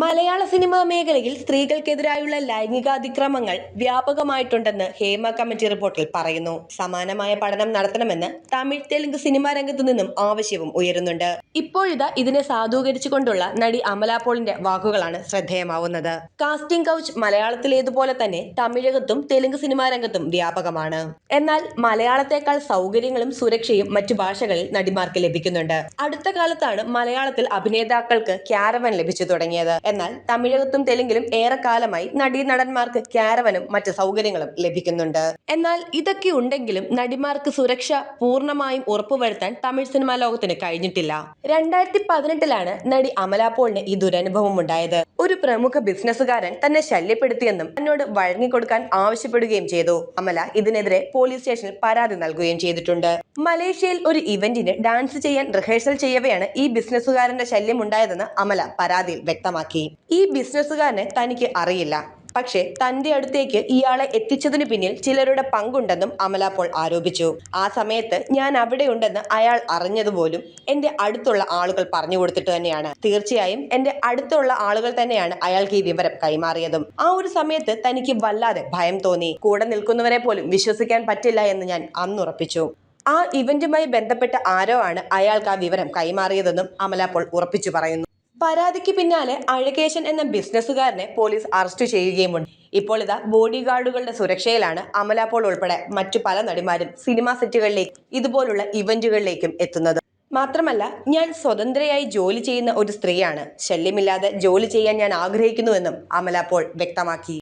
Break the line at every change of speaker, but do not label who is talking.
മലയാള cinema മേഖലയിൽ സ്ത്രീകൾക്കെതിരായുള്ള ലൈംഗികാതിക്രമങ്ങൾ വ്യാപകമായിട്ടുണ്ടെന്ന് Hema committee റിപ്പോർട്ടിൽ പറയുന്നു. സമാനമായ പഠനം നടത്തണമെന്ന് തമിഴ് തെലുങ്ക് സിനിമാ രംഗത്തു നിന്നും ആവശ്യവും ഉയരുന്നുണ്ട്. ഇപ്പോഴിതാ ഇതിനെ സാധൂകരിച്ചുകൊണ്ടുള്ള നടി അമലാപോളിന്റെ വാക്കുകളാണ് ശ്രദ്ധേയമാവുന്നത്. കാസ്റ്റിംഗ് കൗച്ച് മലയാളത്തിലേതുപോലെ തന്നെ തമിഴകത്തും തെലുങ്ക് സിനിമാ രംഗത്തും വ്യാപകമാണ്. എന്നാൽ മലയാളത്തെക്കാൾ സൗകര്യങ്ങളും സുരക്ഷയും മറ്റു ഭാഷകളിൽ നടിമാർക്ക് ലഭിക്കുന്നുണ്ട്. അടുത്ത കാലത്താണ് മലയാളത്തിൽ അഭിനേതാക്കൾക്ക് ക്യാരവൻ ലഭിച്ചു തുടങ്ങിയത്. എന്നാൽ തമിഴകത്തും തെലുങ്കിലും ഏറെക്കാലമായി നടീ നടന്മാർക്ക് ക്യാരവനും മറ്റ് സൗകര്യങ്ങളും ലഭിക്കുന്നുണ്ട്. എന്നാൽ ഇതൊക്കെ ഉണ്ടെങ്കിലും നടിമാർക്ക് സുരക്ഷ പൂർണമായും ഉറപ്പുവരുത്താൻ തമിഴ് സിനിമാ ലോകത്തിന് കഴിഞ്ഞിട്ടില്ല. രണ്ടായിരത്തി പതിനെട്ടിലാണ് നടി അമലാപോളിന് ഈ ദുരനുഭവം ഉണ്ടായത്. ഒരു പ്രമുഖ ബിസിനസ്സുകാരൻ തന്നെ ശല്യപ്പെടുത്തിയെന്നും തന്നോട് വഴങ്ങിക്കൊടുക്കാൻ ആവശ്യപ്പെടുകയും ചെയ്തു. അമല ഇതിനെതിരെ പോലീസ് സ്റ്റേഷനിൽ പരാതി നൽകുകയും ചെയ്തിട്ടുണ്ട്. മലേഷ്യയിൽ ഒരു ഇവന്റിന് ഡാൻസ് ചെയ്യാൻ റിഹേഴ്സൽ ചെയ്യവെയാണ് ഈ ബിസിനസ്സുകാരന്റെ ശല്യം ഉണ്ടായതെന്ന് അമല പരാതിയിൽ വ്യക്തമാക്കി. ഈ ബിസിനസ്സുകാരനെ തനിക്ക് അറിയില്ല. പക്ഷേ തന്റെ അടുത്തേക്ക് ഇയാളെ എത്തിച്ചതിനു പിന്നിൽ ചിലരുടെ പങ്കുണ്ടെന്നും അമല പോൾ ആരോപിച്ചു. ആ സമയത്ത് ഞാൻ അവിടെ ഉണ്ടെന്ന് അയാൾ അറിഞ്ഞതുപോലും എന്റെ അടുത്തുള്ള ആളുകൾ പറഞ്ഞു കൊടുത്തിട്ട് തന്നെയാണ്. തീർച്ചയായും എന്റെ അടുത്തുള്ള ആളുകൾ തന്നെയാണ് അയാൾക്ക് ഈ വിവരം കൈമാറിയതും. ആ ഒരു സമയത്ത് തനിക്ക് വല്ലാതെ ഭയം തോന്നി. കൂടെ നിൽക്കുന്നവരെ പോലും വിശ്വസിക്കാൻ പറ്റില്ല എന്ന് ഞാൻ അന്നുറപ്പിച്ചു. ആ ഇവന്റുമായി ബന്ധപ്പെട്ട ആരോ ആണ് അയാൾക്ക് ആ വിവരം കൈമാറിയതെന്നും അമല ഉറപ്പിച്ചു പറയുന്നു. പരാതിക്ക് പിന്നാലെ അഴകേശൻ എന്ന ബിസിനസ്സുകാരനെ പോലീസ് അറസ്റ്റ് ചെയ്യുകയുമുണ്ട്. ഇപ്പോൾ ഇതാ ബോഡി ഗാർഡുകളുടെ സുരക്ഷയിലാണ് അമല ഉൾപ്പെടെ മറ്റു പല നടിമാരും സിനിമാ സെറ്റുകളിലേക്ക് ഇതുപോലുള്ള ഇവന്റുകളിലേക്കും എത്തുന്നത്. മാത്രമല്ല ഞാൻ സ്വതന്ത്രയായി ജോലി ചെയ്യുന്ന ഒരു സ്ത്രീയാണ്. ശല്യമില്ലാതെ ജോലി ചെയ്യാൻ ഞാൻ ആഗ്രഹിക്കുന്നുവെന്നും അമല പോൾ വ്യക്തമാക്കി.